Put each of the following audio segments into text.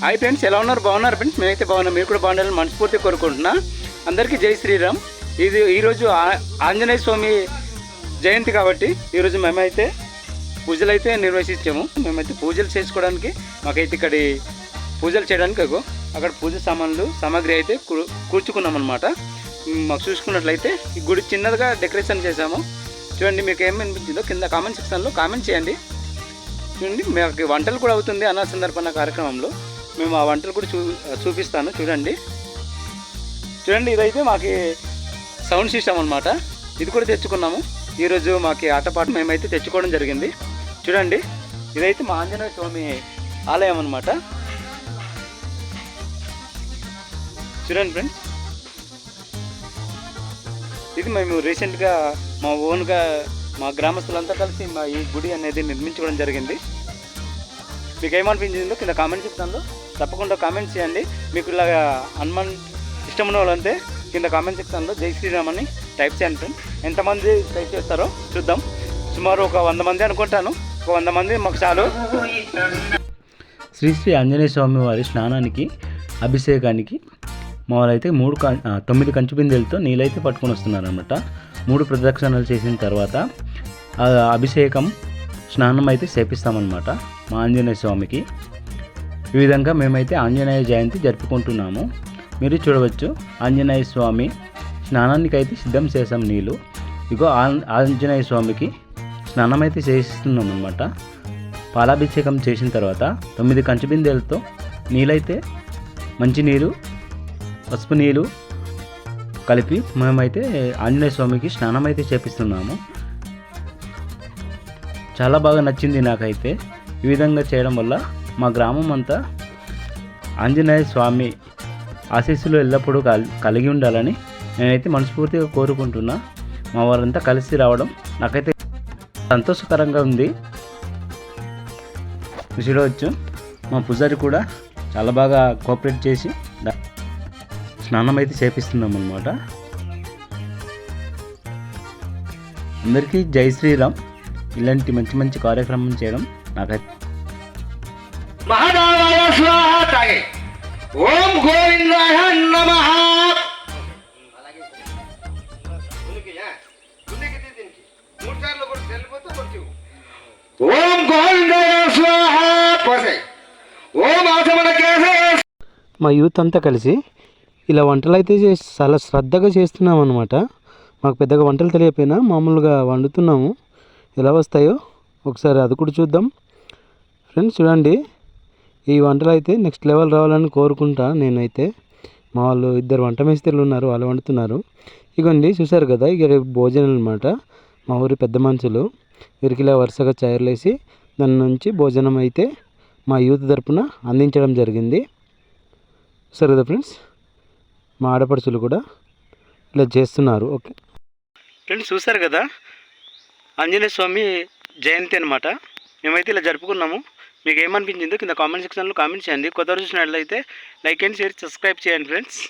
Hi friends ఎలా ఉన్నారు? బాగున్నారు ఫ్రెండ్స్? మేమైతే బాగున్నాం. మీరు కూడా బాగుండాలని మనస్ఫూర్తి కోరుకుంటున్నా. అందరికీ జై శ్రీరామ్. ఇది ఈరోజు ఆ- ఆంజనేయ స్వామి జయంతి కాబట్టి ఈరోజు మేమైతే పూజలు అయితే నిర్వహించాము. మేమైతే పూజలు చేసుకోవడానికి మాకైతే ఇక్కడ పూజలు చేయడానికి అక్కడ పూజ సామాన్లు సామాగ్రి అయితే కూర్చుకున్నాం అనమాట మాకు చూసుకున్నట్లయితే ఈ గుడి చిన్నదిగా డెకరేషన్ చేసాము చూడండి మీకు ఏమనిపించిందో కింద కామెంట్ సెక్షన్లో కామెంట్ చేయండి. చూడండి మాకు వంటలు కూడా అవుతుంది అన్న సందర్భన కార్యక్రమంలో. మేము ఆ వంటలు కూడా చూ చూపిస్తాను చూడండి. చూడండి ఇదైతే మాకు సౌండ్ సిస్టమ్ అనమాట ఇది కూడా తెచ్చుకున్నాము. ఈరోజు మాకు ఆటపాట మేమైతే తెచ్చుకోవడం జరిగింది. చూడండి ఇదైతే మా ఆంజనేయ స్వామి ఆలయం అనమాట చూడండి ఫ్రెండ్స్. ఇది మేము రీసెంట్గా మా ఓన్గా మా గ్రామస్తులంతా కలిసి మా ఈ గుడి అనేది నిర్మించుకోవడం జరిగింది. మీకు ఏమనిపించిందో కింద కామెంట్ చెప్తాను తప్పకుండా కామెంట్ చేయండి. మీకు ఇలా హనుమాన్ ఇష్టం ఉన్న వాళ్ళంటే కింద కామెంట్ సెక్షన్లో జై శ్రీరామ్ అని టైప్ చేయండి ఫ్రెండ్. ఎంతమంది టైప్ చేస్తారో చూద్దాం. సుమారు ఒక వంద మంది అనుకుంటాను. ఒక వంద మంది మాకు చాలు. శ్రీ శ్రీ ఆంజనేయ స్వామి వారి స్నానానికి అభిషేకానికి మామూలైతే మూడు కం తొమ్మిది కంచు బిందెలతో నీళ్ళైతే పట్టుకొని వస్తున్నారనమాట మూడు ప్రదక్షిణలు చేసిన తర్వాత అభిషేకం స్నానం అయితే చేపిస్తామన్నమాట మా ఆంజనేయ స్వామికి. ఈ విధంగా మేమైతే ఆంజనేయ జయంతి జరుపుకుంటున్నాము. మీరు చూడవచ్చు ఆంజనేయ స్వామి స్నానానికి అయితే సిద్ధం చేసాం నీళ్ళు ఇగో ఆం- ఆంజనేయ స్వామికి స్నానం అయితే చేయిస్తున్నాం అనమాట పాలాభిషేకం చేసిన తర్వాత తొమ్మిది కంచు బిందెలతో నీళ్ళైతే మంచినీరు పసుపు నీళ్ళు కలిపి మేమైతే ఆంజనేయ స్వామికి స్నానం అయితే చేపిస్తున్నాము. చాలా బాగా నచ్చింది నాకైతే. ఈ విధంగా చేయడం వల్ల మా గ్రామం అంతా ఆంజనేయ స్వామి ఆశీస్సులు ఎల్లప్పుడూ కల్ కలిగి ఉండాలని నేనైతే మనస్ఫూర్తిగా కోరుకుంటున్నా. మా వారంతా కలిసి రావడం నాకైతే సంతోషకరంగా ఉంది. చూడవచ్చు మా పూజారి కూడా చాలా బాగా కోఆపరేట్ చేసి దా- స్నానం అయితే చేపిస్తున్నాం అనమాట అందరికీ జై శ్రీరామ్. ఇలాంటి మంచి మంచి కార్యక్రమం చేయడం నాకైతే ఓం గోవిందాయ నమ. ఓం గోవిందాయ స్వాహ. పోసే ఓం ఆసమన కేసే మా యూత్ అంతా కలిసి ఇలా వంటలు అయితే చాలా శ్రద్ధగా చేస్తున్నాం అనమాట మాకు పెద్దగా వంటలు తెలియపోయినా మామూలుగా వండుతున్నాము. ఎలా వస్తాయో ఒకసారి అది కూడా చూద్దాం. ఫ్రెండ్స్ చూడండి ఈ వంటలు అయితే నెక్స్ట్ లెవెల్ రావాలని కోరుకుంటా నేనైతే. మా వాళ్ళు ఇద్దరు వంట మేస్త్రులు ఉన్నారు వాళ్ళు వండుతున్నారు. ఇగోండి చూసారు కదా ఇక రేపు భోజనం అనమాట మా ఊరి పెద్ద మనుషులు వీరికి ఇలా వరుసగా చైర్లేసి దాని నుంచి భోజనం అయితే మా యూత్ తరపున అందించడం జరిగింది. సరే కదా ఫ్రెండ్స్? మా ఆడపడుచులు కూడా ఇలా చేస్తున్నారు. ఓకే. ఫ్రెండ్స్ చూసారు కదా? ఆంజనేయ స్వామి జయంతి అనమాట మేమైతే ఇలా జరుపుకున్నాము. మీకు ఏమనిపించిందో కింద కామెంట్ సెక్షన్లో కామెంట్ చేయండి. కొత్త చూసినట్లయితే లైక్ అండ్ షేర్ సబ్స్క్రైబ్ చేయండి ఫ్రెండ్స్.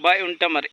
బాయ్ ఉంటాం మరి.